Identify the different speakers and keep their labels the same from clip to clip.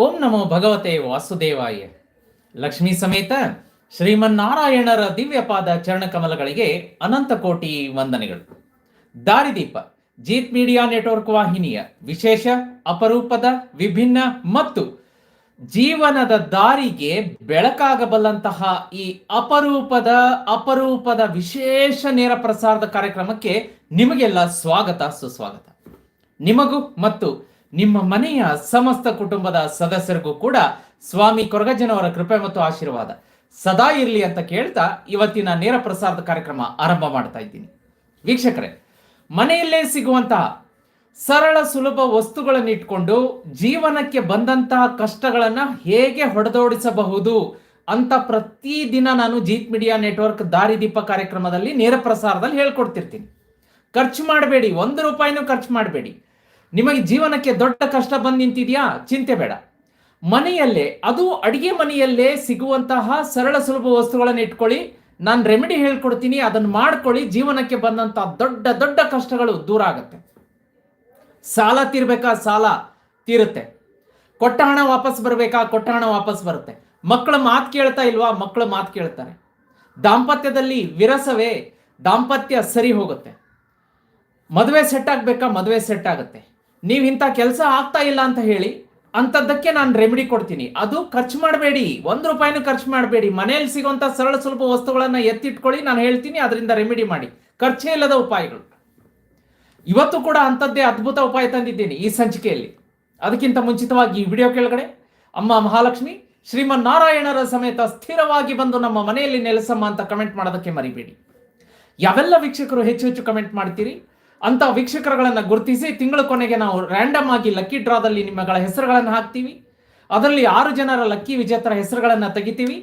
Speaker 1: ಓಂ ನಮೋ ಭಗವತೆ ವಾಸುದೇವಾಯ. ಲಕ್ಷ್ಮೀ ಸಮೇತ ಶ್ರೀಮನ್ನಾರಾಯಣರ ದಿವ್ಯಪಾದ ಚರಣಕಮಲಗಳಿಗೆ ಅನಂತ ಕೋಟಿ ವಂದನೆಗಳು. ದಾರಿದೀಪ, ಜೀತ್ ಮೀಡಿಯಾ ನೆಟ್ವರ್ಕ್ ವಾಹಿನಿಯ ವಿಶೇಷ, ಅಪರೂಪದ, ವಿಭಿನ್ನ ಮತ್ತು ಜೀವನದ ದಾರಿಗೆ ಬೆಳಕಾಗಬಲ್ಲಂತಹ ಈ ಅಪರೂಪದ ಅಪರೂಪದ ವಿಶೇಷ ನೇರ ಪ್ರಸಾರದ ಕಾರ್ಯಕ್ರಮಕ್ಕೆ ನಿಮಗೆಲ್ಲ ಸ್ವಾಗತ, ಸುಸ್ವಾಗತ. ನಿಮಗೂ ಮತ್ತು ನಿಮ್ಮ ಮನೆಯ ಸಮಸ್ತ ಕುಟುಂಬದ ಸದಸ್ಯರಿಗೂ ಕೂಡ ಸ್ವಾಮಿ ಕೊರಗಜ್ಜನವರ ಕೃಪೆ ಮತ್ತು ಆಶೀರ್ವಾದ. ಸದಾ ಇರಲಿ ಅಂತ ಕೇಳ್ತಾ ಇವತ್ತಿನ ನೇರ ಪ್ರಸಾರದ ಕಾರ್ಯಕ್ರಮ ಆರಂಭ ಮಾಡ್ತಾ ಇದ್ದೀನಿ. ವೀಕ್ಷಕರೇ, ಮನೆಯಲ್ಲೇ ಸಿಗುವಂತಹ ಸರಳ ಸುಲಭ ವಸ್ತುಗಳನ್ನು ಇಟ್ಕೊಂಡು ಜೀವನಕ್ಕೆ ಬಂದಂತಹ ಕಷ್ಟಗಳನ್ನು ಹೇಗೆ ಹೊಡೆದೋಡಿಸಬಹುದು ಅಂತ ಪ್ರತಿದಿನ ನಾನು ಜೀತ್ ಮೀಡಿಯಾ ನೆಟ್ವರ್ಕ್ ದಾರಿದೀಪ ಕಾರ್ಯಕ್ರಮದಲ್ಲಿ ನೇರ ಪ್ರಸಾರದಲ್ಲಿ ಹೇಳ್ಕೊಡ್ತಿರ್ತೀನಿ. ಖರ್ಚು ಮಾಡಬೇಡಿ, ಒಂದು ರೂಪಾಯಿನೂ ಖರ್ಚು ಮಾಡಬೇಡಿ. ನಿಮಗೆ ಜೀವನಕ್ಕೆ ದೊಡ್ಡ ಕಷ್ಟ ಬಂದು ನಿಂತಿದ್ಯಾ? ಚಿಂತೆ ಬೇಡ. ಮನೆಯಲ್ಲೇ, ಅದು ಅಡಿಗೆ ಮನೆಯಲ್ಲೇ ಸಿಗುವಂತಹ ಸರಳ ಸುಲಭ ವಸ್ತುಗಳನ್ನು ಇಟ್ಕೊಳ್ಳಿ. ನಾನು ರೆಮಿಡಿ ಹೇಳ್ಕೊಡ್ತೀನಿ ಅದನ್ನು ಮಾಡ್ಕೊಳ್ಳಿ. ಜೀವನಕ್ಕೆ ಬಂದಂತಹ ದೊಡ್ಡ ದೊಡ್ಡ ಕಷ್ಟಗಳು ದೂರ ಆಗುತ್ತೆ. ಸಾಲ ತೀರ್ಬೇಕಾ? ಸಾಲ ತೀರುತ್ತೆ. ಕೊಟ್ಟ ಹಣ ವಾಪಸ್ ಬರಬೇಕಾ? ಕೊಟ್ಟ ಹಣ ವಾಪಸ್ ಬರುತ್ತೆ. ಮಕ್ಕಳ ಮಾತು ಕೇಳ್ತಾ ಇಲ್ವಾ? ಮಕ್ಕಳ ಮಾತು ಕೇಳ್ತಾರೆ. ದಾಂಪತ್ಯದಲ್ಲಿ ವಿರಸವೇ ದಾಂಪತ್ಯ ಸರಿ ಹೋಗುತ್ತೆ. ಮದುವೆ ಸೆಟ್ ಆಗಬೇಕಾ? ಮದುವೆ ಸೆಟ್ ಆಗುತ್ತೆ. ನೀವು ಇಂಥ ಕೆಲಸ ಆಗ್ತಾ ಇಲ್ಲ ಅಂತ ಹೇಳಿ ಅಂಥದ್ದಕ್ಕೆ ನಾನು ರೆಮಿಡಿ ಕೊಡ್ತೀನಿ. ಅದು ಖರ್ಚು ಮಾಡಬೇಡಿ. ಒಂದು ರೂಪಾಯಿನೂ ಖರ್ಚು ಮಾಡಬೇಡಿ. ಮನೆಯಲ್ಲಿ ಸಿಗುವಂಥ ಸರಳ ಸುಲಭ ವಸ್ತುಗಳನ್ನು ಎತ್ತಿಟ್ಕೊಳ್ಳಿ. ನಾನು ಹೇಳ್ತೀನಿ, ಅದರಿಂದ ರೆಮಿಡಿ ಮಾಡಿ. ಖರ್ಚೇ ಇಲ್ಲದ ಉಪಾಯಗಳು. ಇವತ್ತು ಕೂಡ ಅಂಥದ್ದೇ ಅದ್ಭುತ ಉಪಾಯ ತಂದಿದ್ದೀನಿ ಈ ಸಂಚಿಕೆಯಲ್ಲಿ. ಅದಕ್ಕಿಂತ ಮುಂಚಿತವಾಗಿ ಈ ವಿಡಿಯೋ ಕೆಳಗಡೆ ಅಮ್ಮ ಮಹಾಲಕ್ಷ್ಮಿ ಶ್ರೀಮನ್ ನಾರಾಯಣರ ಸಮೇತ ಸ್ಥಿರವಾಗಿ ಬಂದು ನಮ್ಮ ಮನೆಯಲ್ಲಿ ನೆಲೆಸಮ್ಮ ಅಂತ ಕಮೆಂಟ್ ಮಾಡೋದಕ್ಕೆ ಮರಿಬೇಡಿ. ಯಾವೆಲ್ಲ ವೀಕ್ಷಕರು ಹೆಚ್ಚು ಹೆಚ್ಚು ಕಮೆಂಟ್ ಮಾಡ್ತೀರಿ? ಅಂತ ವೀಕ್ಷಕರುಗಳನ್ನು ಗುರುತಿಸಿ ತಿಂಗಳ ಕೊನೆಗೆ ನಾವು ರ್ಯಾಂಡಮ್ ಆಗಿ ಲಕ್ಕಿ ಡ್ರಾದಲ್ಲಿ ನಿಮ್ಮಗಳ ಹೆಸರುಗಳನ್ನು ಹಾಕ್ತೀವಿ. ಅದರಲ್ಲಿ ಆರು ಜನರ ಲಕ್ಕಿ ವಿಜೇತರ ಹೆಸರುಗಳನ್ನು ತೆಗಿತೀವಿ.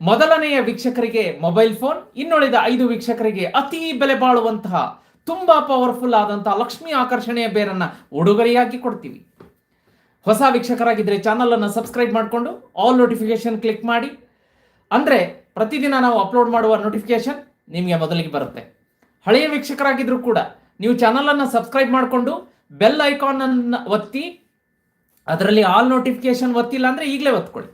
Speaker 1: ಮೊದಲನೆಯ ವೀಕ್ಷಕರಿಗೆ ಮೊಬೈಲ್ ಫೋನ್ ಇನ್ನುಳಿದ ಐದು ವೀಕ್ಷಕರಿಗೆ ಅತಿ ಬೆಲೆ ಬಾಳುವಂತಹ ತುಂಬಾ ಪವರ್ಫುಲ್ ಆದಂತಹ ಲಕ್ಷ್ಮಿ ಆಕರ್ಷಣೆಯ ಬೇರನ್ನ ಉಡುಗೊರೆಯಾಗಿ ಕೊಡ್ತೀವಿ. ಹೊಸ ವೀಕ್ಷಕರಾಗಿದ್ದರೆ ಚಾನಲ್ ಅನ್ನು ಸಬ್ಸ್ಕ್ರೈಬ್ ಮಾಡಿಕೊಂಡು ಆಲ್ ನೋಟಿಫಿಕೇಶನ್ ಕ್ಲಿಕ್ ಮಾಡಿ. ಅಂದರೆ ಪ್ರತಿದಿನ ನಾವು ಅಪ್ಲೋಡ್ ಮಾಡುವ ನೋಟಿಫಿಕೇಶನ್ ನಿಮಗೆ ಮೊದಲಿಗೆ ಬರುತ್ತೆ. ಹಳೆಯ ವೀಕ್ಷಕರಾಗಿದ್ದರೂ ಕೂಡ ನೀವು ಚಾನಲನ್ನು ಸಬ್ಸ್ಕ್ರೈಬ್ ಮಾಡಿಕೊಂಡು ಬೆಲ್ ಐಕಾನ್ ಅನ್ನು ಒತ್ತಿ, ಅದರಲ್ಲಿ ಆಲ್ ನೋಟಿಫಿಕೇಶನ್ ಒತ್ತಿಲ್ಲ ಅಂದರೆ ಈಗಲೇ ಒತ್ಕೊಳ್ಳಿ.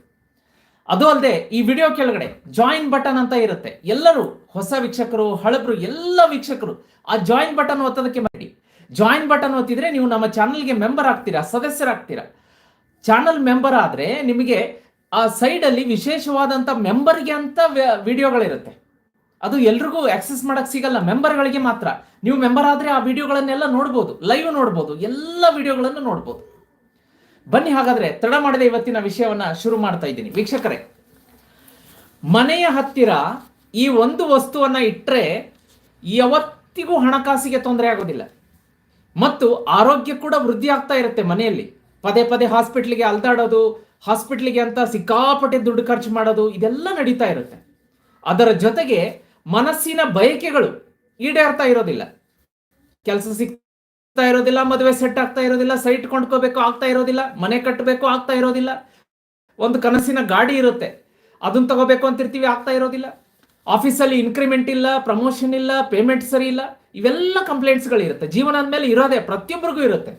Speaker 1: ಅದು ಅಲ್ಲದೆ ಈ ವಿಡಿಯೋ ಕೆಳಗಡೆ ಜಾಯಿನ್ ಬಟನ್ ಅಂತ ಇರುತ್ತೆ. ಎಲ್ಲರೂ ಹೊಸ ವೀಕ್ಷಕರು, ಹಳಬರು, ಎಲ್ಲ ವೀಕ್ಷಕರು, ಆ ಜಾಯಿನ್ ಬಟನ್ ಒತ್ತೋದಕ್ಕೆ ಮಾಡಿ ಜಾಯಿನ್ ಬಟನ್ ಒತ್ತಿದ್ರೆ ನೀವು ನಮ್ಮ ಚಾನಲ್ಗೆ ಮೆಂಬರ್ ಆಗ್ತೀರಾ, ಸದಸ್ಯರಾಗ್ತೀರಾ? ಚಾನಲ್ ಮೆಂಬರ್ ಆದರೆ ನಿಮಗೆ ಆ ಸೈಡಲ್ಲಿ ವಿಶೇಷವಾದಂಥ ಮೆಂಬರ್ಗೆ ಅಂತ ವಿಡಿಯೋಗಳಿರುತ್ತೆ ಅದು ಎಲ್ರಿಗೂ ಆಕ್ಸೆಸ್ ಮಾಡಕ್ ಸಿಗಲ್ಲ ಮೆಂಬರ್ಗಳಿಗೆ ಮಾತ್ರ. ನೀವು ಮೆಂಬರ್ ಆದರೆ ಆ ವಿಡಿಯೋಗಳನ್ನೆಲ್ಲ ನೋಡ್ಬೋದು ಲೈವ್ ನೋಡ್ಬೋದು, ಎಲ್ಲ ವಿಡಿಯೋಗಳನ್ನು ನೋಡ್ಬೋದು. ಬನ್ನಿ ಹಾಗಾದ್ರೆ, ತಡ ಮಾಡದೆ ಇವತ್ತಿನ ವಿಷಯವನ್ನ ಶುರು ಮಾಡ್ತಾ ಇದ್ದೀನಿ. ವೀಕ್ಷಕರೇ, ಮನೆಯ ಹತ್ತಿರ ಈ ಒಂದು ವಸ್ತುವನ್ನ ಇಟ್ಟರೆ ಯಾವತ್ತಿಗೂ ಹಣಕಾಸಿಗೆ ತೊಂದರೆ ಆಗೋದಿಲ್ಲ. ಮತ್ತು ಆರೋಗ್ಯ ಕೂಡ ವೃದ್ಧಿ ಆಗ್ತಾ ಇರುತ್ತೆ ಮನೆಯಲ್ಲಿ. ಪದೇ ಪದೇ ಹಾಸ್ಪಿಟ್ಲಿಗೆ ಅಲ್ದಾಡೋದು ಹಾಸ್ಪಿಟ್ಲಿಗೆ ಅಂತ ಸಿಕ್ಕಾಪಟ್ಟೆ ದುಡ್ಡು ಖರ್ಚು ಮಾಡೋದು, ಇದೆಲ್ಲ ನಡೀತಾ ಇರುತ್ತೆ. ಅದರ ಜೊತೆಗೆ ಮನಸ್ಸಿನ ಬಯಕೆಗಳು ಈಡೇರ್ತಾ ಇರೋದಿಲ್ಲ. ಕೆಲಸ ಸಿಗ್ತಾ ಇರೋದಿಲ್ಲ, ಮದುವೆ ಸೆಟ್ ಆಗ್ತಾ ಇರೋದಿಲ್ಲ ಸೈಟ್ ಕೊಂಡ್ಕೋಬೇಕು, ಆಗ್ತಾ ಇರೋದಿಲ್ಲ, ಮನೆ ಕಟ್ಟಬೇಕು ಆಗ್ತಾ ಇರೋದಿಲ್ಲ. ಒಂದು ಕನಸಿನ ಗಾಡಿ ಇರುತ್ತೆ. ಅದನ್ನ ತಗೋಬೇಕು ಅಂತಿರ್ತೀವಿ, ಆಗ್ತಾ ಇರೋದಿಲ್ಲ. ಆಫೀಸಲ್ಲಿ ಇನ್ಕ್ರಿಮೆಂಟ್ ಇಲ್ಲ ಪ್ರಮೋಷನ್ ಇಲ್ಲ ಪೇಮೆಂಟ್ ಸರಿ ಇಲ್ಲ, ಇವೆಲ್ಲ ಕಂಪ್ಲೇಂಟ್ಸ್ಗಳು ಇರುತ್ತೆ. ಜೀವನದ ಮೇಲೆ ಇರೋದೇ ಪ್ರತಿಯೊಬ್ಬರಿಗೂ ಇರುತ್ತೆ.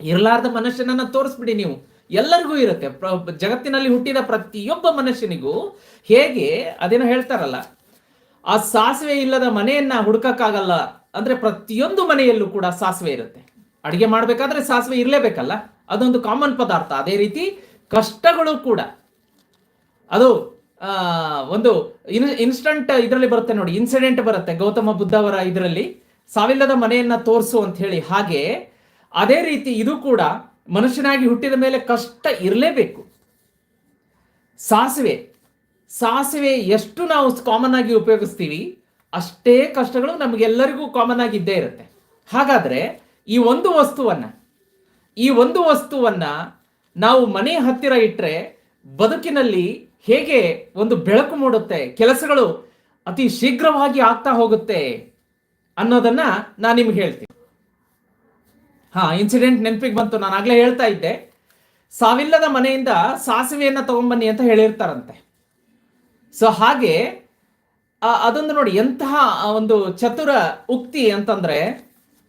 Speaker 1: ಇರಲಾರ್ದ ಮನುಷ್ಯನನ್ನ ತೋರಿಸ್ಬಿಡಿ ನೀವು. ಎಲ್ಲರಿಗೂ ಇರುತ್ತೆ. ಜಗತ್ತಿನಲ್ಲಿ ಹುಟ್ಟಿದ ಪ್ರತಿಯೊಬ್ಬ ಮನುಷ್ಯನಿಗೂ ಹೇಗೆ ಅದೇನೋ ಹೇಳ್ತಾರಲ್ಲ ಆ ಸಾಸಿವೆ ಇಲ್ಲದ ಮನೆಯನ್ನ ಹುಡುಕಕ್ಕಾಗಲ್ಲ ಅಂದ್ರೆ ಪ್ರತಿಯೊಂದು ಮನೆಯಲ್ಲೂ ಕೂಡ ಸಾಸಿವೆ ಇರುತ್ತೆ. ಅಡಿಗೆ ಮಾಡ್ಬೇಕಾದ್ರೆ ಸಾಸಿವೆ ಇರಲೇಬೇಕಲ್ಲ? ಅದೊಂದು ಕಾಮನ್ ಪದಾರ್ಥ. ಅದೇ ರೀತಿ ಕಷ್ಟಗಳು ಕೂಡ. ಅದು ಒಂದು ಇನ್ ಇನ್ಸ್ಟಂಟ್ ಇದರಲ್ಲಿ ಬರುತ್ತೆ ನೋಡಿ ಇನ್ಸಿಡೆಂಟ್ ಬರುತ್ತೆ. ಗೌತಮ ಬುದ್ಧ ಅವರ ಇದರಲ್ಲಿ ಸಾವಿಲ್ಲದ ಮನೆಯನ್ನ ತೋರಿಸು ಅಂತ ಹೇಳಿ ಹಾಗೆ ಅದೇ ರೀತಿ ಇದು ಕೂಡ ಮನುಷ್ಯನಾಗಿ ಹುಟ್ಟಿದ ಮೇಲೆ ಕಷ್ಟ ಇರಲೇಬೇಕು. ಸಾಸಿವೆ ಸಾಸಿವೆ ಎಷ್ಟು ನಾವು ಕಾಮನ್ ಆಗಿ ಉಪಯೋಗಿಸ್ತೀವಿ, ಅಷ್ಟೇ ಕಷ್ಟಗಳು ನಮಗೆಲ್ಲರಿಗೂ ಕಾಮನ್ ಆಗಿ ಇದ್ದೇ ಇರುತ್ತೆ. ಹಾಗಾದರೆ ಈ ಒಂದು ವಸ್ತುವನ್ನು, ಈ ಒಂದು ವಸ್ತುವನ್ನ ನಾವು ಮನೆ ಹತ್ತಿರ ಇಟ್ಟರೆ ಬದುಕಿನಲ್ಲಿ ಹೇಗೆ ಒಂದು ಬೆಳಕು ಮೂಡುತ್ತೆ, ಕೆಲಸಗಳು ಅತಿ ಶೀಘ್ರವಾಗಿ ಆಗ್ತಾ ಹೋಗುತ್ತೆ ಅನ್ನೋದನ್ನ ನಾನು ನಿಮ್ಗೆ ಹೇಳ್ತೀನಿ. ಹಾ ಇನ್ಸಿಡೆಂಟ್ ನೆನಪಿಗೆ ಬಂತು, ನಾನು ಆಗ್ಲೇ ಹೇಳ್ತಾ ಇದ್ದೆ. ಸಾವಿಲ್ಲದ ಮನೆಯಿಂದ ಸಾಸಿವೆಯನ್ನು ತಗೊಂಬನ್ನಿ ಅಂತ ಹೇಳಿರ್ತಾರಂತೆ. ಸೊ ಹಾಗೆ ಅದೊಂದು ನೋಡಿ, ಎಂತಹ ಒಂದು ಚತುರ ಉಕ್ತಿ ಅಂತಂದ್ರೆ,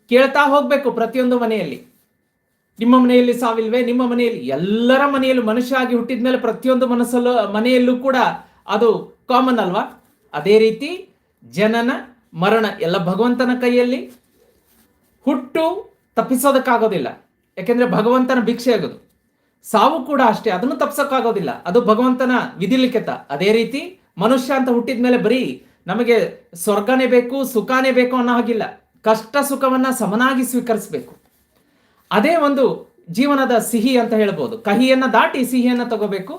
Speaker 1: ಕೇಳ್ತಾ ಹೋಗ್ಬೇಕು ಪ್ರತಿಯೊಂದು ಮನೆಯಲ್ಲಿ. ನಿಮ್ಮ ಮನೆಯಲ್ಲಿ ಸಾವಿಲ್ವೇ? ನಿಮ್ಮ ಮನೆಯಲ್ಲಿ ಎಲ್ಲರ ಮನೆಯಲ್ಲೂ ಮನುಷ್ಯ ಆಗಿ ಹುಟ್ಟಿದ ಮೇಲೆ ಪ್ರತಿಯೊಂದು ಮನಸ್ಸಲ್ಲೂ, ಮನೆಯಲ್ಲೂ ಕೂಡ ಅದು ಕಾಮನ್ ಅಲ್ವಾ? ಅದೇ ರೀತಿ, ಜನನ, ಮರಣ, ಎಲ್ಲ ಭಗವಂತನ ಕೈಯಲ್ಲಿ. ಹುಟ್ಟು ತಪ್ಪಿಸೋದಕ್ಕಾಗೋದಿಲ್ಲ. ಯಾಕೆಂದ್ರೆ ಭಗವಂತನ ಭಿಕ್ಷೆ ಆಗೋದು. ಸಾವು ಕೂಡ ಅಷ್ಟೇ, ಅದನ್ನು ತಪ್ಸಕ್ಕಾಗೋದಿಲ್ಲ. ಅದು ಭಗವಂತನ ವಿಧಿಲಿಖಿತ. ಅದೇ ರೀತಿ ಮನುಷ್ಯ ಅಂತ ಹುಟ್ಟಿದ ಮೇಲೆ ಬರೀ ನಮಗೆ ಸ್ವರ್ಗನೇ ಬೇಕು, ಸುಖನೇ ಬೇಕು ಅನ್ನೋ ಹಾಗಿಲ್ಲ. ಕಷ್ಟ ಸುಖವನ್ನ ಸಮನಾಗಿ ಸ್ವೀಕರಿಸಬೇಕು. ಅದೇ ಒಂದು ಜೀವನದ ಸಿಹಿ ಅಂತ ಹೇಳ್ಬೋದು. ಕಹಿಯನ್ನ ದಾಟಿ ಸಿಹಿಯನ್ನ ತಗೋಬೇಕು.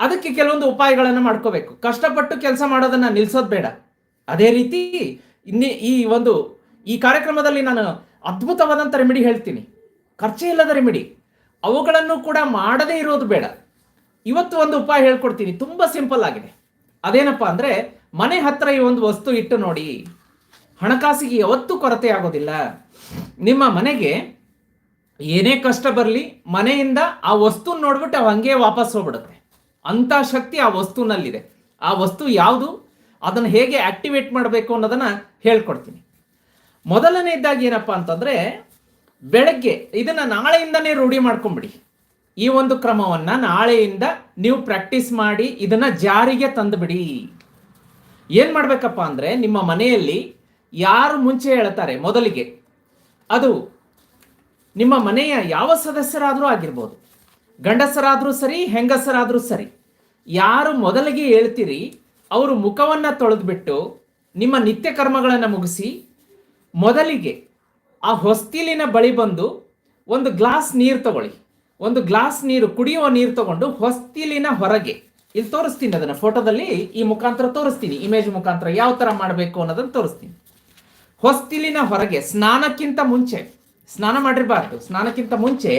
Speaker 1: ಅದಕ್ಕೆ ಕೆಲವೊಂದು ಉಪಾಯಗಳನ್ನು ಮಾಡ್ಕೋಬೇಕು. ಕಷ್ಟಪಟ್ಟು ಕೆಲಸ ಮಾಡೋದನ್ನ ನಿಲ್ಸೋದು ಬೇಡ. ಅದೇ ರೀತಿ ಇನ್ನೇ ಈ ಒಂದು, ಈ ಕಾರ್ಯಕ್ರಮದಲ್ಲಿ ನಾನು ಅದ್ಭುತವಾದಂಥ ರೆಮಿಡಿ ಹೇಳ್ತೀನಿ. ಖರ್ಚೇ ಇಲ್ಲದ ರೆಮಿಡಿ ಅವುಗಳನ್ನು ಕೂಡ ಮಾಡದೇ ಇರೋದು ಬೇಡ. ಇವತ್ತು ಒಂದು ಉಪಾಯ ಹೇಳ್ಕೊಡ್ತೀನಿ, ತುಂಬ ಸಿಂಪಲ್ ಆಗಿದೆ. ಅದೇನಪ್ಪ ಅಂದ್ರೆ, ಮನೆ ಹತ್ರ ಈ ಒಂದು ವಸ್ತು ಇಟ್ಟು ನೋಡಿ, ಹಣಕಾಸಿಗೆ ಯಾವತ್ತೂ ಕೊರತೆ ಆಗೋದಿಲ್ಲ. ನಿಮ್ಮ ಮನೆಗೆ ಏನೇ ಕಷ್ಟ ಬರಲಿ, ಮನೆಯಿಂದ ಆ ವಸ್ತು ನೋಡ್ಬಿಟ್ಟು ಅವು ಹಂಗೆ ವಾಪಸ್ ಹೋಗ್ಬಿಡುತ್ತೆ. ಅಂಥ ಶಕ್ತಿ ಆ ವಸ್ತುನಲ್ಲಿದೆ. ಆ ವಸ್ತು ಯಾವುದು, ಅದನ್ನು ಹೇಗೆ ಆಕ್ಟಿವೇಟ್ ಮಾಡಬೇಕು ಅನ್ನೋದನ್ನ ಹೇಳ್ಕೊಡ್ತೀನಿ. ಮೊದಲನೇದಾಗಿ ಏನಪ್ಪ ಅಂತಂದ್ರೆ ಬೆಳಗ್ಗೆ, ಇದನ್ನ ನಾಳೆಯಿಂದನೇ ರೂಢಿ ಮಾಡ್ಕೊಂಬಿಡಿ. ಈ ಒಂದು ಕ್ರಮವನ್ನ ನಾಳೆಯಿಂದ ನೀವು ಪ್ರಾಕ್ಟೀಸ್ ಮಾಡಿ ಇದನ್ನ ಜಾರಿಗೆ ತಂದುಬಿಡಿ. ಏನ್ ಮಾಡ್ಬೇಕಪ್ಪ ಅಂದ್ರೆ, ನಿಮ್ಮ ಮನೆಯಲ್ಲಿ ಯಾರು ಮುಂಚೆ ಹೇಳ್ತಾರೆ ಮೊದಲಿಗೆ, ಅದು ನಿಮ್ಮ ಮನೆಯ ಯಾವ ಸದಸ್ಯರಾದರೂ ಆಗಿರ್ಬೋದು, ಗಂಡಸರಾದರೂ ಸರಿ, ಹೆಂಗಸರಾದರೂ ಸರಿ, ಯಾರು ಮೊದಲಿಗೆ ಹೇಳ್ತೀರಿ, ಅವರು ಮುಖವನ್ನು ತೊಳೆದುಬಿಟ್ಟು ನಿಮ್ಮ ನಿತ್ಯ ಕರ್ಮಗಳನ್ನು ಮುಗಿಸಿ ಮೊದಲಿಗೆ ಆ ಹೊಸ್ತಿಲಿನ ಬಳಿ ಬಂದು ಒಂದು ಗ್ಲಾಸ್ ನೀರು ತಗೊಳ್ಳಿ. ಒಂದು ಗ್ಲಾಸ್ ನೀರು ಕುಡಿಯುವ ನೀರು ತಗೊಂಡು ಹೊಸ್ತಿಲಿನ ಹೊರಗೆ. ಇಲ್ಲಿ ತೋರಿಸ್ತೀನಿ ಅದನ್ನು ಫೋಟೋದಲ್ಲಿ, ಈ ಮುಖಾಂತರ ತೋರಿಸ್ತೀನಿ. ಇಮೇಜ್ ಮುಖಾಂತರ ಯಾವ ಥರ ಮಾಡಬೇಕು ಅನ್ನೋದನ್ನು ತೋರಿಸ್ತೀನಿ. ಹೊಸ್ತಿಲಿನ ಹೊರಗೆ ಸ್ನಾನಕ್ಕಿಂತ ಮುಂಚೆ, ಸ್ನಾನ ಮಾಡಿರಬಾರ್ದು. ಸ್ನಾನಕ್ಕಿಂತ ಮುಂಚೆ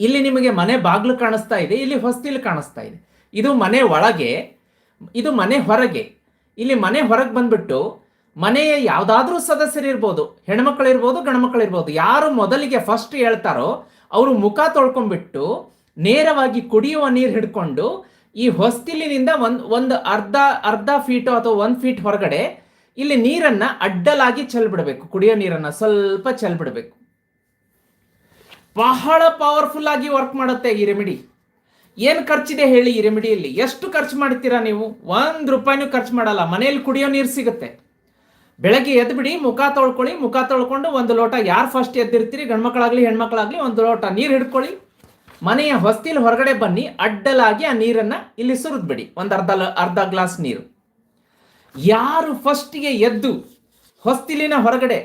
Speaker 1: ಇಲ್ಲಿ ನಿಮಗೆ ಮನೆ ಬಾಗಿಲು ಕಾಣಿಸ್ತಾ ಇದೆ, ಇಲ್ಲಿ ಹೊಸ್ತಿಲು ಕಾಣಿಸ್ತಾ ಇದೆ. ಇದು ಮನೆ ಒಳಗೆ, ಇದು ಮನೆ ಹೊರಗೆ. ಇಲ್ಲಿ ಮನೆ ಹೊರಗೆ ಬಂದ್ಬಿಟ್ಟು ಮನೆಯ ಯಾವುದಾದ್ರೂ ಸದಸ್ಯರಿರ್ಬೋದು, ಹೆಣ್ಮಕ್ಳಿರ್ಬೋದು, ಗಂಡ್ಮಕ್ಳಿರ್ಬೋದು, ಯಾರು ಮೊದಲಿಗೆ ಫಸ್ಟ್ ಹೇಳ್ತಾರೋ ಅವರು ಮುಖ ತೊಳ್ಕೊಂಡ್ಬಿಟ್ಟು ನೇರವಾಗಿ ಕುಡಿಯುವ ನೀರು ಹಿಡ್ಕೊಂಡು ಈ ಹೊಸ್ತಿಲಿನಿಂದ ಒಂದು ಒಂದು ಅರ್ಧ ಅರ್ಧ ಫೀಟು ಅಥವಾ ಒಂದು ಫೀಟ್ ಹೊರಗಡೆ ಇಲ್ಲಿ ನೀರನ್ನ ಅಡ್ಡಲಾಗಿ ಚೆಲ್ಬಿಡ್ಬೇಕು. ಕುಡಿಯೋ ನೀರನ್ನ ಸ್ವಲ್ಪ ಚೆಲ್ಬಿಡ್ಬೇಕು. ಬಹಳ ಪವರ್ಫುಲ್ ಆಗಿ ವರ್ಕ್ ಮಾಡುತ್ತೆ ಈ ರೆಮಿಡಿ ಏನು ಖರ್ಚಿದೆ ಹೇಳಿ ಈ ರೆಮಿಡಿಯಲ್ಲಿ ಎಷ್ಟು ಖರ್ಚು ಮಾಡ್ತೀರಾ ನೀವು? ಒಂದು ರೂಪಾಯಿನೂ ಖರ್ಚು ಮಾಡಲ್ಲ. ಮನೆಯಲ್ಲಿ ಕುಡಿಯೋ ನೀರು ಸಿಗುತ್ತೆ. ಬೆಳಗ್ಗೆ ಎದ್ದು ಬಿಡಿ, ಮುಖ ತೊಳ್ಕೊಳ್ಳಿ, ಮುಖ ತೊಳ್ಕೊಂಡು ಒಂದು ಲೋಟ ಯಾರು ಫಸ್ಟ್ ಎದ್ದಿರ್ತೀರಿ? ಗಂಡ್ಮಕ್ಳಾಗ್ಲಿ, ಹೆಣ್ಮಕ್ಳಾಗ್ಲಿ ಒಂದು ಲೋಟ ನೀರು ಹಿಡ್ಕೊಳ್ಳಿ. ಮನೆಯ ಹೊಸ್ತಿಲ್ ಹೊರಗಡೆ ಬನ್ನಿ, ಅಡ್ಡಲಾಗಿ ಆ ನೀರನ್ನ ಇಲ್ಲಿ ಸುರಿದ್ಬಿಡಿ. ಒಂದು ಅರ್ಧ ಅರ್ಧ ಗ್ಲಾಸ್ ನೀರು. ಯಾರು ಫಸ್ಟಿಗೆ ಎದ್ದು ಹೊಸ್ತಿಲಿನ ಹೊರಗಡೆ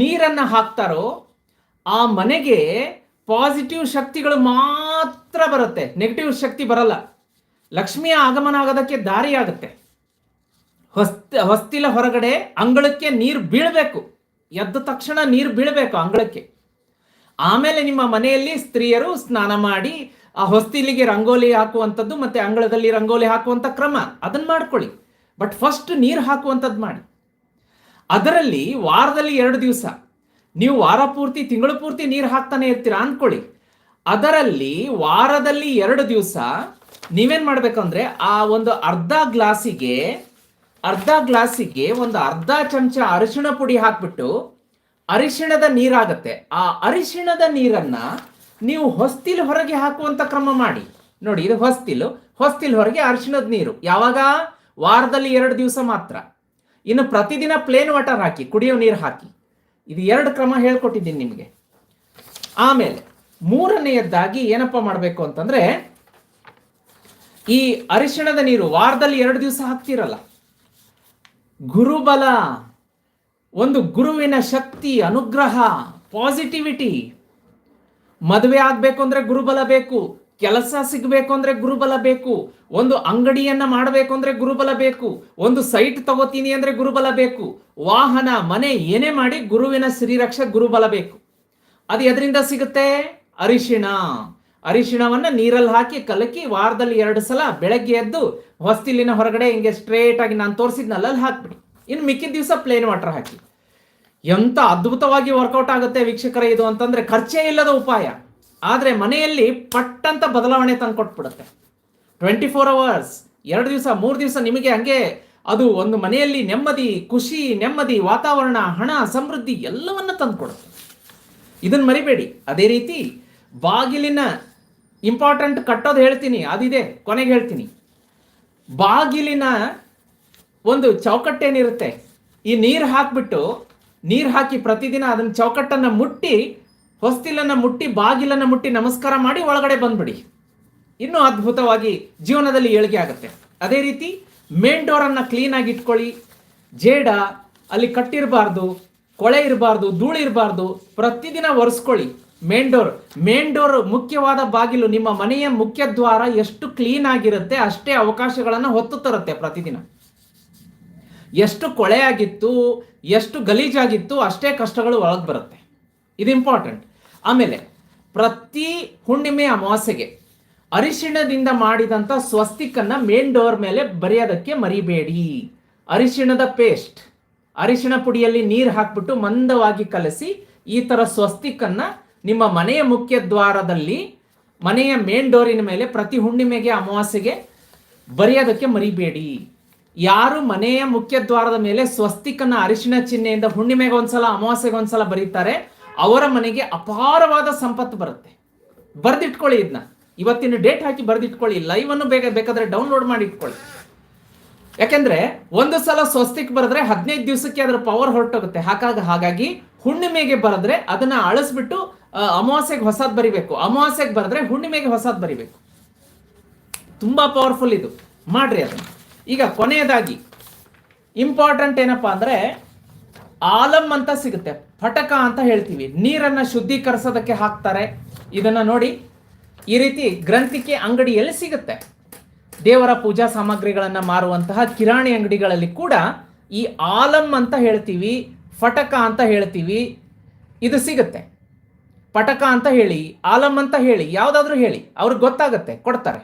Speaker 1: ನೀರನ್ನ ಹಾಕ್ತಾರೋ, ಆ ಮನೆಗೆ ಪಾಸಿಟಿವ್ ಶಕ್ತಿಗಳು ಮಾತ್ರ ಬರುತ್ತೆ. ನೆಗೆಟಿವ್ ಶಕ್ತಿ ಬರಲ್ಲ. ಲಕ್ಷ್ಮಿಯ ಆಗಮನ ಆಗೋದಕ್ಕೆ ದಾರಿ ಆಗುತ್ತೆ ಹೊಸ್ತ, ಹೊಸ್ತಿಲ ಹೊರಗಡೆ ಅಂಗಳಕ್ಕೆ ನೀರು ಬೀಳಬೇಕು. ಎದ್ದ ತಕ್ಷಣ ನೀರು ಬೀಳಬೇಕು ಅಂಗಳಕ್ಕೆ. ಆಮೇಲೆ ನಿಮ್ಮ ಮನೆಯಲ್ಲಿ ಸ್ತ್ರೀಯರು ಸ್ನಾನ ಮಾಡಿ, ಆ ಹೊಸ್ತಿಲಿಗೆ ರಂಗೋಲಿ ಹಾಕುವಂಥದ್ದು ಮತ್ತೆ ಅಂಗಳದಲ್ಲಿ ರಂಗೋಲಿ ಹಾಕುವಂಥ ಕ್ರಮ ಅದನ್ನ ಮಾಡ್ಕೊಳ್ಳಿ. ಬಟ್ ಫಸ್ಟ್ ನೀರು ಹಾಕುವಂಥದ್ದು ಮಾಡಿ. ಅದರಲ್ಲಿ ವಾರದಲ್ಲಿ ಎರಡು ದಿವಸ. ನೀವು ವಾರ ಪೂರ್ತಿ, ತಿಂಗಳು ಪೂರ್ತಿ ನೀರು ಹಾಕ್ತಾನೆ ಇರ್ತೀರಾ ಅಂದ್ಕೊಳ್ಳಿ ಅದರಲ್ಲಿ ವಾರದಲ್ಲಿ ಎರಡು ದಿವಸ ನೀವೇನ್ ಮಾಡ್ಬೇಕಂದ್ರೆ, ಆ ಒಂದು ಅರ್ಧ ಗ್ಲಾಸಿಗೆ ಅರ್ಧ ಗ್ಲಾಸಿಗೆ ಒಂದು ಅರ್ಧ ಚಮಚ ಅರಿಶಿಣ ಪುಡಿ ಹಾಕ್ಬಿಟ್ಟು ಅರಿಶಿಣದ ನೀರಾಗತ್ತೆ. ಆ ಅರಿಶಿಣದ ನೀರನ್ನ ನೀವು ಹೊಸ್ತಿಲ್ ಹೊರಗೆ ಹಾಕುವಂತ ಕ್ರಮ ಮಾಡಿ. ನೋಡಿ, ಇದು ಹೊಸ್ತಿಲು. ಹೊಸ್ತಿಲ್ ಹೊರಗೆ ಅರಿಶಿಣದ ನೀರು. ಯಾವಾಗ? ವಾರದಲ್ಲಿ ಎರಡು ದಿವಸ ಮಾತ್ರ. ಇನ್ನು ಪ್ರತಿದಿನ ಪ್ಲೇನ್ ವಾಟರ್ ಹಾಕಿ, ಕುಡಿಯೋ ನೀರು ಹಾಕಿ. ಇದು ಎರಡು ಕ್ರಮ ಹೇಳ್ಕೊಟ್ಟಿದ್ದೀನಿ ನಿಮಗೆ. ಆಮೇಲೆ ಮೂರನೆಯದ್ದಾಗಿ ಏನಪ್ಪ ಮಾಡಬೇಕು ಅಂತಂದ್ರೆ ಈ ಅರಿಶಿಣದ ನೀರು ವಾರದಲ್ಲಿ ಎರಡು ದಿವಸ ಹಾಕ್ತಿರಲ್ಲ. ಗುರುಬಲ, ಒಂದು ಗುರುವಿನ ಶಕ್ತಿ, ಅನುಗ್ರಹ ಪಾಸಿಟಿವಿಟಿ ಮದುವೆ ಆಗಬೇಕು ಅಂದ್ರೆ ಗುರುಬಲ ಬೇಕು, ಕೆಲಸ ಸಿಗಬೇಕು ಅಂದ್ರೆ ಗುರುಬಲ ಬೇಕು, ಒಂದು ಅಂಗಡಿಯನ್ನ ಮಾಡಬೇಕು ಅಂದ್ರೆ ಗುರುಬಲ ಬೇಕು, ಒಂದು ಸೈಟ್ ತಗೋತೀನಿ ಅಂದ್ರೆ ಗುರುಬಲ ಬೇಕು, ವಾಹನ, ಮನೆ ಏನೇ ಮಾಡಿ ಗುರುವಿನ ಶ್ರೀರಕ್ಷ ಗುರುಬಲ ಬೇಕು. ಅದು ಎದರಿಂದ ಸಿಗುತ್ತೆ? ಅರಿಶಿಣ. ಅರಿಶಿಣವನ್ನ ನೀರಲ್ಲಿ ಹಾಕಿ ಕಲಕಿ ವಾರದಲ್ಲಿ ಎರಡು ಸಲ ಬೆಳಗ್ಗೆ ಎದ್ದು ಹೊಸ್ತಿಲಿನ ಹೊರಗಡೆ ಹಿಂಗೆ ಸ್ಟ್ರೇಟ್ ಆಗಿ ನಾನು ತೋರಿಸಿದ್ನಲ್ಲ, ಅಲ್ಲಿ ಹಾಕ್ಬಿಡಿ. ಇನ್ನು ಮಿಕ್ಕಿದ ದಿವಸ ಪ್ಲೇನ್ ವಾಟರ್ ಹಾಕಿ. ಎಂತ ಅದ್ಭುತವಾಗಿ ವರ್ಕೌಟ್ ಆಗುತ್ತೆ ವೀಕ್ಷಕರ ಇದು ಅಂತಂದ್ರೆ ಖರ್ಚೇ ಇಲ್ಲದ ಉಪಾಯ. ಆದ್ರೆ ಮನೆಯಲ್ಲಿ ಪಟ್ಟಂತ ಬದಲಾವಣೆ ತಂದು ಕೊಟ್ಬಿಡುತ್ತೆ ಟ್ವೆಂಟಿ ಫೋರ್ ಅವರ್ಸ್ ಎರಡು ದಿವಸ, ಮೂರು ದಿವಸ ನಿಮಗೆ ಹಂಗೆ ಅದು ಒಂದು ಮನೆಯಲ್ಲಿ ನೆಮ್ಮದಿ, ಖುಷಿ, ನೆಮ್ಮದಿ, ವಾತಾವರಣ, ಹಣ, ಸಮೃದ್ಧಿ ಎಲ್ಲವನ್ನ ತಂದು ಕೊಡುತ್ತೆ ಇದನ್ನ ಮರಿಬೇಡಿ. ಅದೇ ರೀತಿ ಬಾಗಿಲಿನ ಇಂಪಾರ್ಟೆಂಟ್ ಕಟ್ಟೋದು ಹೇಳ್ತೀನಿ, ಅದಿದೆ, ಕೊನೆಗೆ ಹೇಳ್ತೀನಿ. ಬಾಗಿಲಿನ ಒಂದು ಚೌಕಟ್ಟೇನಿರುತ್ತೆ, ಈ ನೀರು ಹಾಕ್ಬಿಟ್ಟು, ನೀರು ಹಾಕಿ ಪ್ರತಿದಿನ ಅದನ್ನ ಚೌಕಟ್ಟನ್ನು ಮುಟ್ಟಿ, ಹೊಸ್ತಿಲನ್ನು ಮುಟ್ಟಿ, ಬಾಗಿಲನ್ನು ಮುಟ್ಟಿ ನಮಸ್ಕಾರ ಮಾಡಿ ಒಳಗಡೆ ಬಂದ್ಬಿಡಿ. ಇನ್ನೂ ಅದ್ಭುತವಾಗಿ ಜೀವನದಲ್ಲಿ ಏಳಿಗೆ ಆಗುತ್ತೆ. ಅದೇ ರೀತಿ ಮೇನ್ ಡೋರನ್ನು ಕ್ಲೀನಾಗಿ ಇಟ್ಕೊಳ್ಳಿ. ಜೇಡ, ಅಲ್ಲಿ ಕಟ್ಟಿರಬಾರ್ದು, ಕೊಳೆ ಇರಬಾರ್ದು, ಧೂಳು ಇರಬಾರ್ದು, ಪ್ರತಿದಿನ ಒರೆಸ್ಕೊಳ್ಳಿ. ಮೇನ್ ಡೋರ್ ಮೇನ್ ಡೋರ್ ಮುಖ್ಯವಾದ ಬಾಗಿಲು ನಿಮ್ಮ ಮನೆಯ ಮುಖ್ಯ ದ್ವಾರ ಎಷ್ಟು ಕ್ಲೀನ್ ಆಗಿರುತ್ತೆ ಅಷ್ಟೇ ಅವಕಾಶಗಳನ್ನು ಹೊತ್ತು ತರುತ್ತೆ ಪ್ರತಿದಿನ. ಎಷ್ಟು ಕೊಳೆಯಾಗಿತ್ತು, ಎಷ್ಟು ಗಲೀಜಾಗಿತ್ತು ಅಷ್ಟೇ ಕಷ್ಟಗಳು ಒಳಗೆ ಬರುತ್ತೆ. ಇದು ಇಂಪಾರ್ಟೆಂಟ್ ಆಮೇಲೆ ಪ್ರತಿ ಹುಣ್ಣಿಮೆ ಅಮಾವಾಸ್ಯೆಗೆ ಅರಿಶಿಣದಿಂದ ಮಾಡಿದಂಥ ಸ್ವಸ್ತಿಕನ್ನು ಮೇನ್ ಡೋರ್ ಮೇಲೆ ಬರೆಯೋದಕ್ಕೆ ಮರಿಬೇಡಿ. ಅರಿಶಿಣದ ಪೇಸ್ಟ್ ಅರಿಶಿಣ ಪುಡಿಯಲ್ಲಿ ನೀರು ಹಾಕ್ಬಿಟ್ಟು ಮಂದವಾಗಿ ಕಲಸಿ ಈ ಥರ ಸ್ವಸ್ತಿಕನ್ನ ನಿಮ್ಮ ಮನೆಯ ಮುಖ್ಯ ದ್ವಾರದಲ್ಲಿ ಮನೆಯ ಮೇನ್ ಡೋರಿನ ಮೇಲೆ ಪ್ರತಿ ಹುಣ್ಣಿಮೆಗೆ, ಅಮಾವಾಸ್ಯೆಗೆ ಬರೆಯೋದಕ್ಕೆ ಮರಿಬೇಡಿ. ಯಾರು ಮನೆಯ ಮುಖ್ಯ ದ್ವಾರದ ಮೇಲೆ ಸ್ವಸ್ತಿಕನ ಅರಿಶಿಣ ಚಿಹ್ನೆಯಿಂದ ಹುಣ್ಣಿಮೆಗೆ ಒಂದ್ಸಲ, ಅಮಾವಾಸ್ಯೆಗೆ ಒಂದ್ಸಲ ಬರೀತಾರೆ, ಅವರ ಮನೆಗೆ ಅಪಾರವಾದ ಸಂಪತ್ತು ಬರುತ್ತೆ. ಬರೆದಿಟ್ಕೊಳ್ಳಿ ಇದನ್ನ ಇವತ್ತಿನ ಡೇಟ್ ಹಾಕಿ ಬರೆದಿಟ್ಕೊಳ್ಳಿ. ಲೈವ್ ಅನ್ನು ಬೇಗ ಬೇಕಾದ್ರೆ ಡೌನ್ಲೋಡ್ ಮಾಡಿ ಇಟ್ಕೊಳ್ಳಿ. ಯಾಕೆಂದ್ರೆ ಒಂದು ಸಲ ಸ್ವಸ್ತಿಕ್ ಬರೆದ್ರೆ ಹದಿನೈದು ದಿವಸಕ್ಕೆ ಅದರ ಪವರ್ ಹೊರಟೋಗುತ್ತೆ. ಹಾಗಾಗಿ ಹಾಗಾಗಿ ಹುಣ್ಣಿಮೆಗೆ ಬರೆದ್ರೆ ಅದನ್ನ ಅಳಿಸ್ಬಿಟ್ಟು ಅಮಾವಾಸ್ಯೆಗೆ ಹೊಸದ್ ಬರಿಬೇಕು. ಅಮಾವಾಸ್ಯೆಗೆ ಬರೆದ್ರೆ ಹುಣ್ಣಿಮೆಗೆ ಹೊಸದ್ ಬರಿಬೇಕು. ತುಂಬಾ ಪವರ್ಫುಲ್ ಇದು. ಮಾಡ್ರಿ ಅದನ್ನ. ಈಗ ಕೊನೆಯದಾಗಿ ಇಂಪಾರ್ಟೆಂಟ್ ಏನಪ್ಪಾ ಅಂದ್ರೆ, ಆಲಂ ಅಂತ ಸಿಗುತ್ತೆ. ಫಟಕ ಅಂತ ಹೇಳ್ತೀವಿ. ನೀರನ್ನ ಶುದ್ಧೀಕರಿಸೋದಕ್ಕೆ ಹಾಕ್ತಾರೆ. ಇದನ್ನ ನೋಡಿ, ಈ ರೀತಿ ಗ್ರಂಥಿಕೆ ಅಂಗಡಿಯಲ್ಲಿ ಸಿಗುತ್ತೆ. ದೇವರ ಪೂಜಾ ಸಾಮಗ್ರಿಗಳನ್ನು ಮಾರುವಂತಹ ಕಿರಾಣಿ ಅಂಗಡಿಗಳಲ್ಲಿ ಕೂಡ ಈ ಆಲಂ ಅಂತ ಹೇಳ್ತೀವಿ ಫಟಕ ಅಂತ ಹೇಳ್ತೀವಿ, ಇದು ಸಿಗುತ್ತೆ. ಪಟಕ ಅಂತ ಹೇಳಿ, ಆಲಂ ಅಂತ ಹೇಳಿ, ಯಾವುದಾದ್ರೂ ಹೇಳಿ, ಅವ್ರಿಗೆ ಗೊತ್ತಾಗುತ್ತೆ, ಕೊಡ್ತಾರೆ.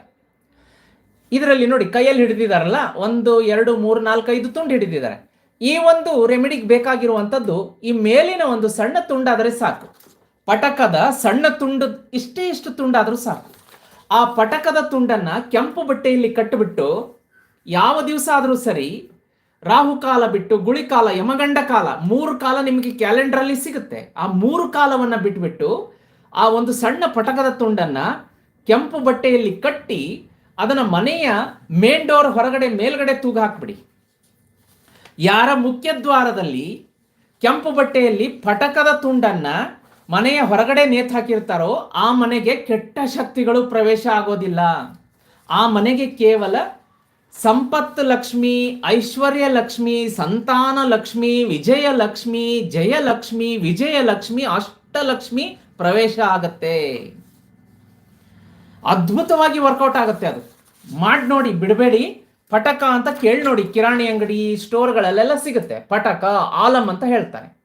Speaker 1: ಇದರಲ್ಲಿ ನೋಡಿ, ಕೈಯಲ್ಲಿ ಹಿಡಿದಿದ್ದಾರಲ್ಲ ಒಂದು, ಎರಡು, ಮೂರು, ನಾಲ್ಕು, ಐದು ತುಂಡು ಹಿಡಿದಿದ್ದಾರೆ. ಈ ಒಂದು ರೆಮಿಡಿಗೆ ಬೇಕಾಗಿರುವಂಥದ್ದು, ಈ ಮೇಲಿನ ಒಂದು ಸಣ್ಣ ತುಂಡಾದರೆ ಸಾಕು. ಪಟಕದ ಸಣ್ಣ ತುಂಡು, ಇಷ್ಟೇ ಇಷ್ಟು ತುಂಡಾದರೂ ಸಾಕು. ಆ ಪಟಕದ ತುಂಡನ್ನು ಕೆಂಪು ಬಟ್ಟೆಯಲ್ಲಿ ಕಟ್ಟಿಬಿಟ್ಟು, ಯಾವ ದಿವಸ ಆದರೂ ಸರಿ ರಾಹುಕಾಲ ಬಿಟ್ಟು ಗುಳಿಕಾಲ, ಯಮಗಂಡ ಕಾಲ, ಮೂರು ಕಾಲ ನಿಮಗೆ ಕ್ಯಾಲೆಂಡರಲ್ಲಿ ಸಿಗುತ್ತೆ. ಆ ಮೂರು ಕಾಲವನ್ನ ಬಿಟ್ಬಿಟ್ಟು ಆ ಒಂದು ಸಣ್ಣ ಪಟಕದ ತುಂಡನ್ನ ಕೆಂಪು ಬಟ್ಟೆಯಲ್ಲಿ ಕಟ್ಟಿ ಅದನ್ನ ಮನೆಯ ಮೇನ್ ಡೋರ್ ಹೊರಗಡೆ ಮೇಲ್ಗಡೆ ತೂಗು ಹಾಕ್ಬಿಡಿ. ಯಾರ ಮುಖ್ಯ ದ್ವಾರದಲ್ಲಿ ಕೆಂಪು ಬಟ್ಟೆಯಲ್ಲಿ ಪಟಕದ ತುಂಡನ್ನ ಮನೆಯ ಹೊರಗಡೆ ನೇತು ಹಾಕಿರ್ತಾರೋ ಆ ಮನೆಗೆ ಕೆಟ್ಟ ಶಕ್ತಿಗಳು ಪ್ರವೇಶ ಆಗೋದಿಲ್ಲ. ಆ ಮನೆಗೆ ಕೇವಲ ಸಂಪತ್ ಲಕ್ಷ್ಮಿ, ಐಶ್ವರ್ಯ ಲಕ್ಷ್ಮಿ, ಸಂತಾನ ಲಕ್ಷ್ಮಿ, ವಿಜಯ ಲಕ್ಷ್ಮಿ ಜಯಲಕ್ಷ್ಮಿ ವಿಜಯ ಲಕ್ಷ್ಮಿ ಅಷ್ಟಲಕ್ಷ್ಮಿ ಪ್ರವೇಶ ಆಗತ್ತೆ. ಅದ್ಭುತವಾಗಿ ವರ್ಕೌಟ್ ಆಗುತ್ತೆ ಅದು. ಮಾಡಿ ನೋಡಿ, ಬಿಡಬೇಡಿ. ಪಟಕ ಅಂತ ಕೇಳಿ ನೋಡಿ, ಕಿರಾಣಿ ಅಂಗಡಿ ಸ್ಟೋರ್ಗಳಲ್ಲೆಲ್ಲ ಸಿಗುತ್ತೆ. ಪಟಕ, ಆಲಂ ಅಂತ ಹೇಳ್ತಾರೆ.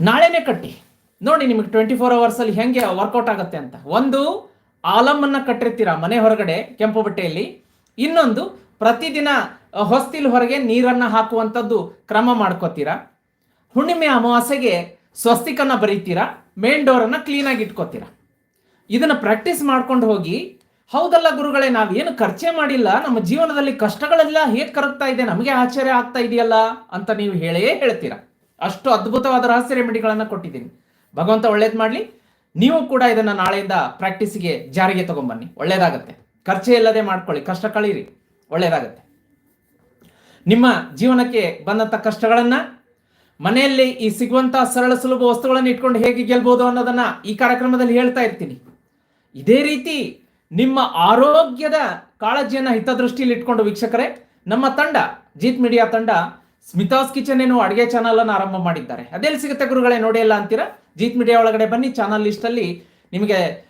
Speaker 1: ನಾಳೆನೇ ಕಟ್ಟಿ. ನೋಡಿ ನಿಮಗೆ ಟ್ವೆಂಟಿ ಫೋರ್ ಅವರ್ಸಲ್ಲಿ ಹೆಂಗೆ ವರ್ಕೌಟ್ ಆಗುತ್ತೆ ಅಂತ. ಒಂದು ಆಲಮನ್ನು ಕಟ್ಟಿರ್ತೀರಾ ಮನೆ ಹೊರಗಡೆ, ಕೆಂಪು ಬಟ್ಟೆಯಲ್ಲಿ? ಇನ್ನೊಂದು, ಪ್ರತಿದಿನ ಹೊಸ್ತಿಲ್ ಹೊರಗೆ ನೀರನ್ನು ಹಾಕುವಂಥದ್ದು ಕ್ರಮ ಮಾಡ್ಕೋತೀರಾ? ಹುಣ್ಣಿಮೆ ಅಮಾವಾಸ್ಯೆಗೆ ಸ್ವಸ್ತಿಕನ್ನ ಬರೀತೀರಾ? ಮೇನ್ ಡೋರನ್ನು ಕ್ಲೀನಾಗಿ ಇಟ್ಕೋತೀರಾ? ಇದನ್ನ ಪ್ರಾಕ್ಟೀಸ್ ಮಾಡ್ಕೊಂಡು ಹೋಗಿ, ಹೌದಲ್ಲ ಗುರುಗಳೇ ನಾವೇನು ಖರ್ಚೆ ಮಾಡಿಲ್ಲ, ನಮ್ಮ ಜೀವನದಲ್ಲಿ ಕಷ್ಟಗಳೆಲ್ಲ ಹೇಗೆ ಕರಗ್ತಾ ಇದೆ, ನಮಗೆ ಆಶ್ಚರ್ಯ ಆಗ್ತಾ ಇದೆಯಲ್ಲ ಅಂತ ನೀವು ಹೇಳೇ ಹೇಳ್ತೀರಾ? ಅಷ್ಟು ಅದ್ಭುತವಾದ ರಹಸ್ಯ ರೆಮಿಡಿಗಳನ್ನು ಕೊಟ್ಟಿದ್ದೀನಿ. ಭಗವಂತ ಒಳ್ಳೇದು ಮಾಡಲಿ. ನೀವು ಕೂಡ ಇದನ್ನ ನಾಳೆಯಿಂದ ಪ್ರಾಕ್ಟೀಸಿಗೆ ಜಾರಿಗೆ ತಗೊಂಬನ್ನಿ. ಒಳ್ಳೇದಾಗತ್ತೆ. ಖರ್ಚೆ ಇಲ್ಲದೆ ಮಾಡ್ಕೊಳ್ಳಿ. ಕಷ್ಟ ಕಳೀರಿ. ಒಳ್ಳೆಯದಾಗತ್ತೆ. ನಿಮ್ಮ ಜೀವನಕ್ಕೆ ಬಂದಂಥ ಕಷ್ಟಗಳನ್ನ ಮನೆಯಲ್ಲಿ ಈ ಸಿಗುವಂತ ಸರಳ ಸುಲಭ ವಸ್ತುಗಳನ್ನು ಇಟ್ಕೊಂಡು ಹೇಗೆ ಗೆಲ್ಬಹುದು ಅನ್ನೋದನ್ನ ಈ ಕಾರ್ಯಕ್ರಮದಲ್ಲಿ ಹೇಳ್ತಾ ಇರ್ತೀನಿ. ಇದೇ ರೀತಿ ನಿಮ್ಮ ಆರೋಗ್ಯದ ಕಾಳಜಿಯನ್ನ ಹಿತದೃಷ್ಟಿಯಲ್ಲಿ ಇಟ್ಕೊಂಡು ವೀಕ್ಷಕರೇ, ನಮ್ಮ ತಂಡ, ಜೀತ್ ಮೀಡಿಯಾ ತಂಡ ಸ್ಮಿತಾಸ್ ಕಿಚನ್ ಏನು ಅಡುಗೆ ಚಾನಲ್ ಅನ್ನು ಆರಂಭ ಮಾಡಿದ್ದಾರೆ. ಅದೆಲ್ಲಿ ಸಿಗುತ್ತೆ ಗುರುಗಳೇ, ನೋಡಿ ಎಲ್ಲ ಅಂತೀರಾ? ಜೀತ್ ಮೀಡಿಯಾ ಒಳಗಡೆ ಬನ್ನಿ ಚಾನಲ್ ಲಿಸ್ಟ್ ಅಲ್ಲಿ ನಿಮಗೆ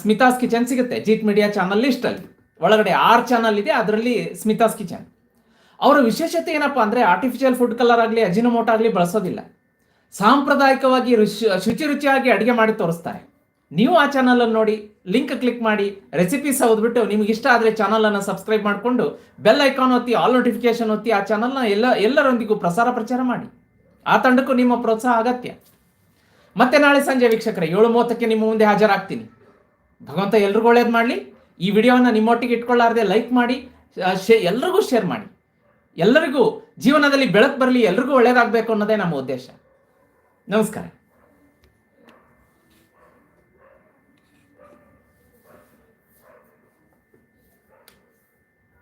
Speaker 1: ಸ್ಮಿತಾಸ್ ಕಿಚನ್ ಸಿಗುತ್ತೆ. ಜೀಟ್ ಮೀಡಿಯಾ ಚಾನಲ್ ಲಿಸ್ಟ್ ಅಲ್ಲಿ. ಒಳಗಡೆ ಆರ್ ಚಾನಲ್ ಇದೆ, ಅದರಲ್ಲಿ ಸ್ಮಿತಾಸ್ ಕಿಚನ್ ಅವರ ವಿಶೇಷತೆ ಏನಪ್ಪಾ ಅಂದ್ರೆ ಆರ್ಟಿಫಿಷಿಯಲ್ ಫುಡ್ ಕಲರ್ ಆಗಲಿ, ಅಜಿನೋಮೋಟ ಆಗಲಿ ಬಳಸೋದಿಲ್ಲ. ಸಾಂಪ್ರದಾಯಿಕವಾಗಿ ಶುಚಿ ರುಚಿಯಾಗಿ ಅಡುಗೆ ಮಾಡಿ ತೋರಿಸ್ತಾರೆ. ನೀವು ಆ ಚಾನಲ್ ಅನ್ನು ನೋಡಿ ಲಿಂಕ್ ಕ್ಲಿಕ್ ಮಾಡಿ ರೆಸಿಪೀಸ್ ಓದ್ಬಿಟ್ಟು ನಿಮ್ಗೆ ಇಷ್ಟ ಆದರೆ ಚಾನಲನ್ನು ಸಬ್ಸ್ಕ್ರೈಬ್ ಮಾಡಿಕೊಂಡು ಬೆಲ್ ಐಕಾನ್ ಒತ್ತಿ ಆಲ್ ನೋಟಿಫಿಕೇಶನ್ ಒತ್ತಿ ಆ ಚಾನಲ್ನ ಎಲ್ಲ, ಎಲ್ಲರೊಂದಿಗೂ ಪ್ರಸಾರ ಪ್ರಚಾರ ಮಾಡಿ. ಆ ತಂಡಕ್ಕೂ ನಿಮ್ಮ ಪ್ರೋತ್ಸಾಹ ಅಗತ್ಯ. ಮತ್ತೆ ನಾಳೆ ಸಂಜೆ ವೀಕ್ಷಕರೇ ಏಳು ಮೂವತ್ತಕ್ಕೆ ನಿಮ್ಮ ಮುಂದೆ ಹಾಜರಾಗ್ತೀನಿ. ಭಗವಂತ ಎಲ್ರಿಗೂ ಒಳ್ಳೇದು ಮಾಡಲಿ. ಈ ವಿಡಿಯೋವನ್ನು ನಿಮ್ಮೊಟ್ಟಿಗೆ ಇಟ್ಕೊಳ್ಳಾರ್ದೆ ಲೈಕ್ ಮಾಡಿ ಶೇ, ಎಲ್ರಿಗೂ ಶೇರ್ ಮಾಡಿ. ಎಲ್ಲರಿಗೂ ಜೀವನದಲ್ಲಿ ಬೆಳಕು ಬರಲಿ, ಎಲ್ರಿಗೂ ಒಳ್ಳೇದಾಗಬೇಕು ಅನ್ನೋದೇ ನಮ್ಮ ಉದ್ದೇಶ. ನಮಸ್ಕಾರ.